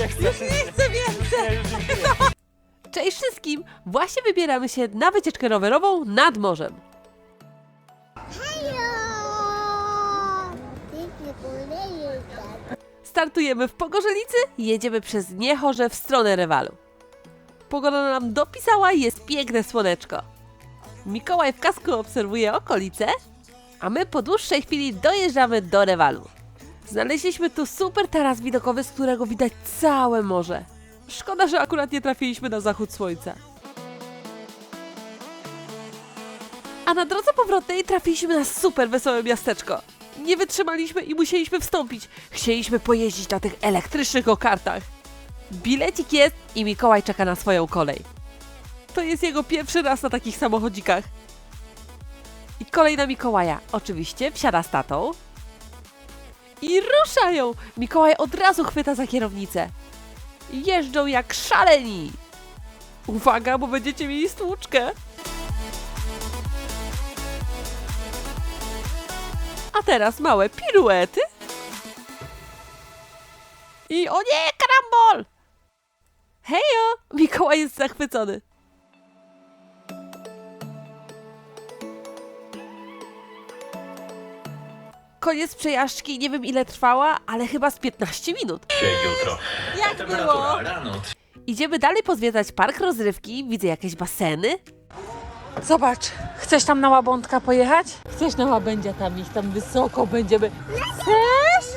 Nie chcę, nie chcę więcej! Cześć wszystkim! Właśnie wybieramy się na wycieczkę rowerową nad morzem. Tak. Startujemy w Pogorzelicy i jedziemy przez Niechorze w stronę Rewalu. Pogoda nam dopisała i jest piękne słoneczko. Mikołaj w kasku obserwuje okolice, a my po dłuższej chwili dojeżdżamy do Rewalu. Znaleźliśmy tu super taras widokowy, z którego widać całe morze. Szkoda, że akurat nie trafiliśmy na zachód słońca. A na drodze powrotnej trafiliśmy na super wesołe miasteczko. Nie wytrzymaliśmy i musieliśmy wstąpić. Chcieliśmy pojeździć na tych elektrycznych go-kartach. Bilecik jest i Mikołaj czeka na swoją kolej. To jest jego pierwszy raz na takich samochodzikach. I kolej na Mikołaja. Oczywiście wsiada z tatą. I ruszają! Mikołaj od razu chwyta za kierownicę. Jeżdżą jak szaleni. Uwaga, bo będziecie mieli stłuczkę. A teraz małe piruety. I o nie, karambol! Hejo! Mikołaj jest zachwycony. Koniec przejażdżki, nie wiem ile trwała, ale chyba z 15 minut. Jutro. Jak Temperatura rano Idziemy dalej pozwiedzać park rozrywki, widzę jakieś baseny. Zobacz, chcesz tam na łabątka pojechać? Chcesz na łabędzia tam iść, tam wysoko będziemy. Chcesz?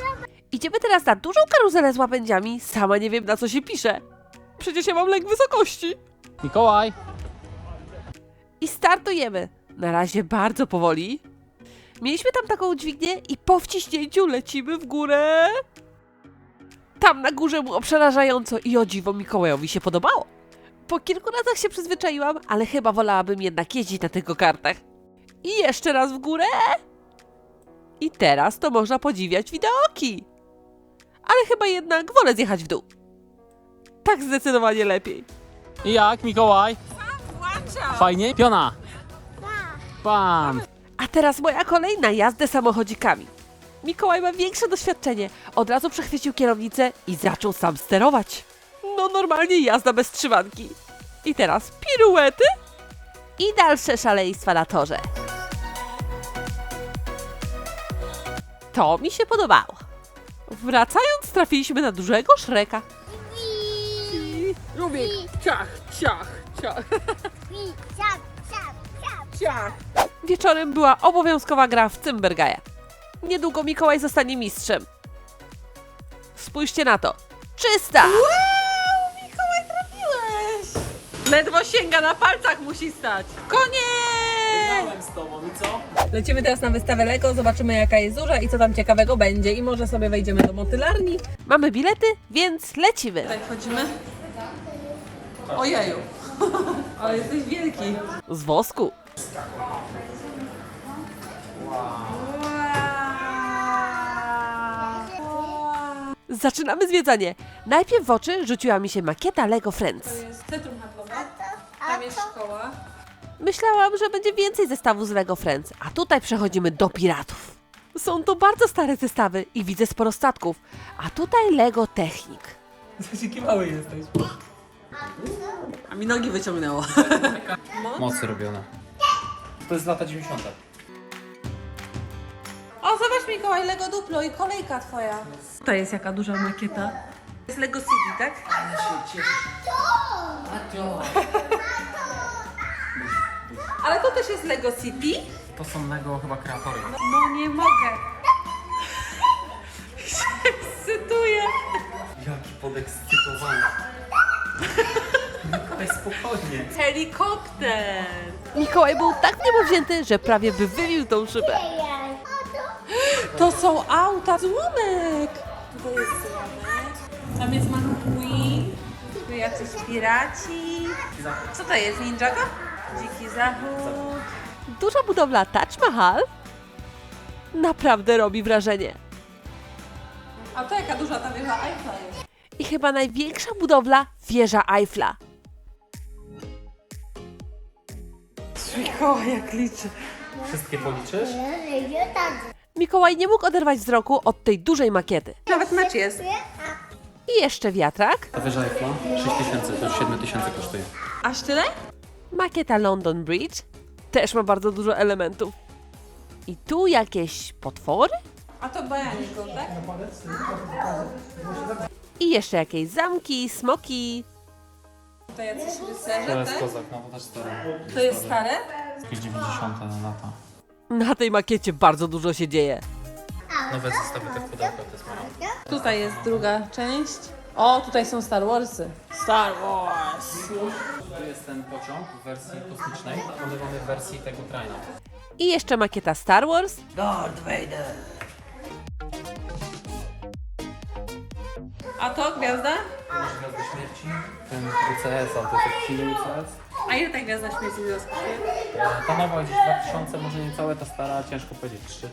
Idziemy teraz na dużą karuzelę z łabędziami, sama nie wiem na co się pisze. Przecież ja mam lęk wysokości. Mikołaj! I startujemy. Na razie bardzo powoli. Mieliśmy tam taką dźwignię i po wciśnięciu lecimy w górę. Tam na górze było przerażająco i o dziwo Mikołajowi się podobało. Po kilku razach się przyzwyczaiłam, ale chyba wolałabym jednak jeździć na tych kartach. I jeszcze raz w górę. I teraz to można podziwiać widoki. Ale chyba jednak wolę zjechać w dół. Tak zdecydowanie lepiej. I jak, Mikołaj? Fajnie? Piona! Pam! A teraz moja kolej na jazdę samochodzikami. Mikołaj ma większe doświadczenie. Od razu przechwycił kierownicę i zaczął sam sterować. No normalnie jazda bez trzymanki. I teraz piruety i dalsze szaleństwa na torze. To mi się podobało. Wracając trafiliśmy na dużego szreka. Rubik, ciach, ciach, ciach, siap, siap, siap. ciach. Wieczorem była obowiązkowa gra w Cymbergaja. Niedługo Mikołaj zostanie mistrzem. Spójrzcie na to. Czysta! Ledwo sięga na palcach musi stać. Koniec! z tobą i co? Lecimy teraz na wystawę Lego, zobaczymy jaka jest duża i co tam ciekawego będzie i może sobie wejdziemy do motylarni. Mamy bilety, więc lecimy. Tutaj wchodzimy. Ojeju, ale jesteś wielki. Z wosku. Zaczynamy zwiedzanie. Najpierw w oczy rzuciła mi się makieta Lego Friends. jest centrum handlowe, tam jest szkoła. Myślałam, że będzie więcej zestawów z Lego Friends, a tutaj przechodzimy do piratów. Są to bardzo stare zestawy i widzę sporo statków, a tutaj Lego Technik. Jaki mały jesteś. A mi nogi wyciągnęło. Mocy robione. To jest lata 90. Mikołaj, Lego Duplo i kolejka twoja. To jest jaka duża makieta. To jest Lego City, tak? Ale to też jest Lego City? To są Lego chyba kreatory. No nie mogę. się ekscytuję. Jaki podekscytowany. Mikołaj, spokojnie. Helikopter. Mikołaj był tak niemowzięty, że prawie by wybił tą szybę. To są auta. Złomek. To jest złomek. Tam jest McQueen. Tu jacyś piraci. Co to jest? Ninjago? Dziki zachód. Duża budowla Taj Mahal naprawdę robi wrażenie. A to jaka duża ta wieża Eiffla jest? I chyba największa budowla wieża Eiffla. Mikołaj jak liczy. Wszystkie policzysz? Mikołaj nie mógł oderwać wzroku od tej dużej makiety. Nawet mecz jest. I jeszcze wiatrak, Ta wieża Eiffla 6000, to już 7000 kosztuje. Aż tyle? makieta London Bridge, też ma bardzo dużo elementów. I tu jakieś potwory? A to bajanik, tak? I jeszcze jakieś zamki, smoki. To jacyś To rycerze, jest tak? kozak, no to też stary. To jest stare? Jakieś 90 na lata. Na tej makiecie bardzo dużo się dzieje. Nowe zestawy te w pudełkach to jest mają. Tutaj jest druga część. O, tutaj są Star Warsy. Star Wars! Tu jest ten pociąg w wersji kosmicznej, a my mamy w wersji tego traina. I jeszcze makieta Star Wars. A to gwiazda? Masz Gwiazdę Śmierci, ten UCS, silny UCS. A ile ta gwiazda śmieci rozkoszuje? E, Ta nowa gdzieś 2000, może nie całe, ta stara, ciężko powiedzieć, 3-4.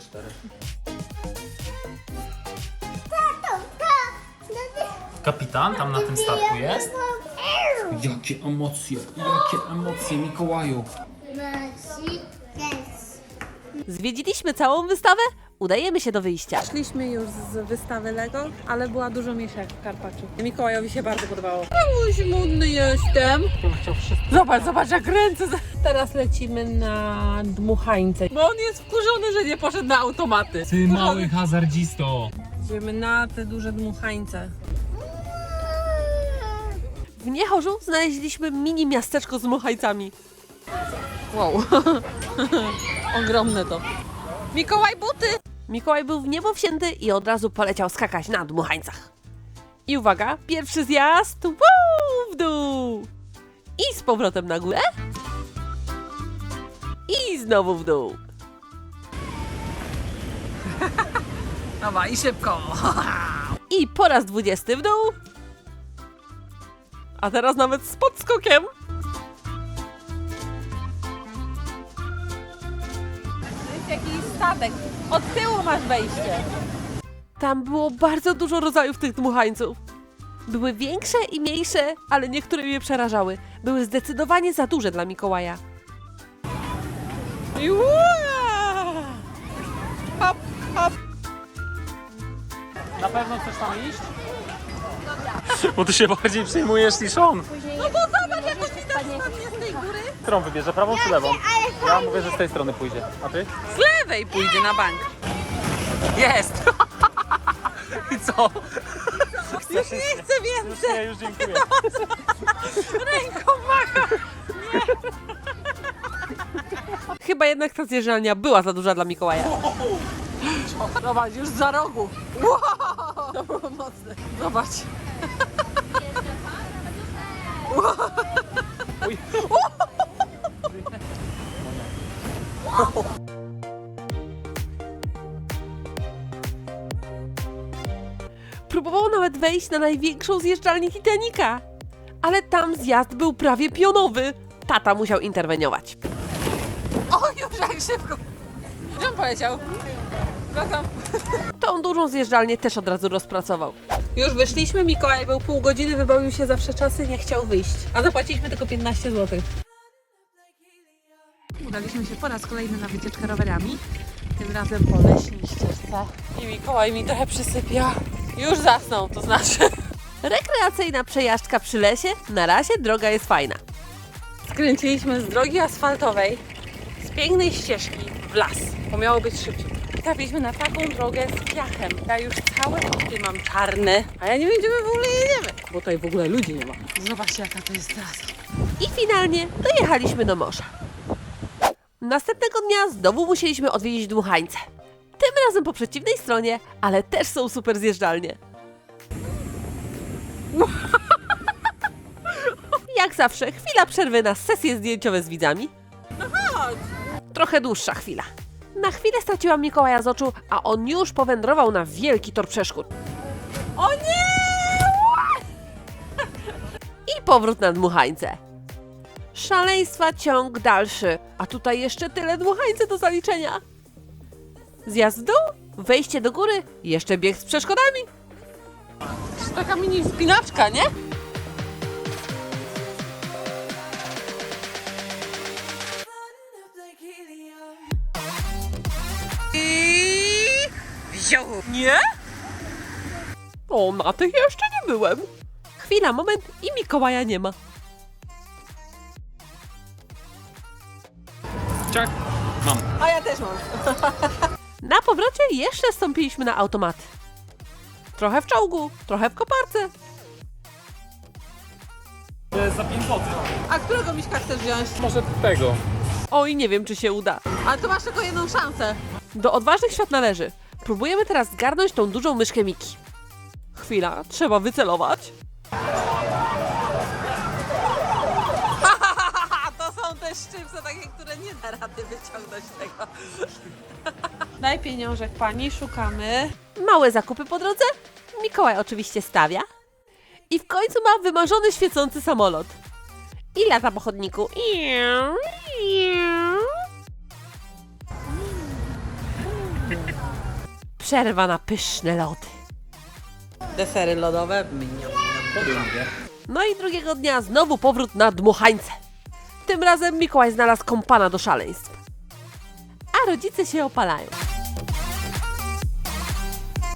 Kapitan tam na tym statku jest. Jakie emocje, jakie emocje, Mikołaju. Zwiedziliśmy całą wystawę, udajemy się do wyjścia. Szliśmy już z wystawy Lego, ale była dużo mniejsza jak w Karpaczu. Mikołajowi się bardzo podobało. Jakoś modny jestem. Zobacz, zobacz jak ręce. za- Teraz lecimy na dmuchańce. Bo on jest wkurzony, że nie poszedł na automaty. Ty mały hazardzisto. Idziemy na te duże dmuchańce. W Niechorzu znaleźliśmy mini miasteczko z muchajcami. Wow. Ogromne to. Mikołaj buty! Mikołaj był w niebo wsięty i od razu poleciał skakać na dmuchańcach. I uwaga, pierwszy zjazd, woo, w dół. I z powrotem na górę. I znowu w dół. Dawaj, i szybko. I po raz dwudziesty w dół. A teraz nawet z podskokiem. Jakiś statek. Od tyłu masz wejście. Tam było bardzo dużo rodzajów tych dmuchańców. Były większe i mniejsze, ale niektóre mnie przerażały. Były zdecydowanie za duże dla Mikołaja. I ua! Hop, hop. Na pewno chcesz tam iść? Bo ty się bardziej przejmujesz niż on. No bo zobacz, jak on Spadnie z tej góry. Którą wybierze, prawą czy lewą? Ja mówię, że z tej strony pójdzie. A ty? Z lewej pójdzie na bank. Jest! I co? Już nie chcę więcej. Nie, już dziękuję. Ręką macha. Chyba jednak ta zjeżdżalnia była za duża dla Mikołaja. Zobacz, już za rogu. Wow! To było mocne. Zobacz. Uj. Próbował nawet wejść na największą zjeżdżalnię Titanica. Ale tam zjazd był prawie pionowy. Tata musiał interweniować. O, już jak szybko. Gdzie on poleciał? Wracam. Tą dużą zjeżdżalnię też od razu rozpracował. Już wyszliśmy, Mikołaj był pół godziny, wybawił się zawsze czasy, nie chciał wyjść. A zapłaciliśmy tylko 15 zł. Udaliśmy się po raz kolejny na wycieczkę rowerami. Tym razem po leśnej ścieżce. I Mikołaj mi trochę przysypia. Już zasnął, to znaczy. Rekreacyjna przejażdżka przy lesie. Na razie droga jest fajna. Skręciliśmy z drogi asfaltowej, z pięknej ścieżki w las, bo miało być szybciej. Trafiliśmy na taką drogę z piachem. Ja już całe oczy mam czarne, a ja nie wiem, gdzie my w ogóle jedziemy. Bo tutaj w ogóle ludzi nie ma. Zobaczcie, jaka to jest trasa. I finalnie dojechaliśmy do morza. Następnego dnia znowu musieliśmy odwiedzić dmuchańce. Tym razem po przeciwnej stronie, ale też są super zjeżdżalnie. Jak zawsze, chwila przerwy na sesje zdjęciowe z widzami. Chodź! Trochę dłuższa chwila. Na chwilę straciłam Mikołaja z oczu, a on już powędrował na wielki tor przeszkód. O nie! I powrót na dmuchańce. Szaleństwa ciąg dalszy, a tutaj jeszcze tyle dmuchańce do zaliczenia. Zjazd w dół, wejście do góry, jeszcze bieg z przeszkodami. Taka mini spinaczka, nie? I... Wziął. Nie? O, na tych jeszcze nie byłem. Chwila, moment i Mikołaja nie ma. Mam. A ja też mam. Na powrocie jeszcze stąpiliśmy na automaty. Trochę w czołgu, trochę w koparce. Za 5 zł. A którego miśka chcesz wziąć? Może tego. Oj, nie wiem, czy się uda. Ale to masz tylko jedną szansę. Do odważnych świat należy. Próbujemy teraz zgarnąć tą dużą myszkę Miki. Chwila, trzeba wycelować. Szczypce takie, które nie da rady wyciągnąć tego. Daj pieniążek pani, szukamy. Małe zakupy po drodze. Mikołaj oczywiście stawia. I w końcu ma wymarzony świecący samolot. I lata po chodniku. Przerwa na pyszne lody. Desery lodowe. To lubię. No i drugiego dnia znowu powrót na dmuchańce. Tym razem Mikołaj znalazł kompana do szaleństw. A rodzice się opalają.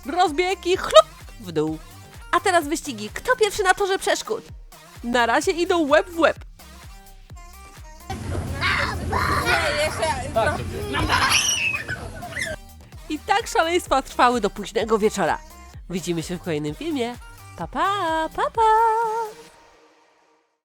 Rozbieg i chlup w dół. A teraz wyścigi. Kto pierwszy na torze przeszkód? Na razie idą łeb w łeb. I tak szaleństwa trwały do późnego wieczora. Widzimy się w kolejnym filmie. Pa pa, pa pa!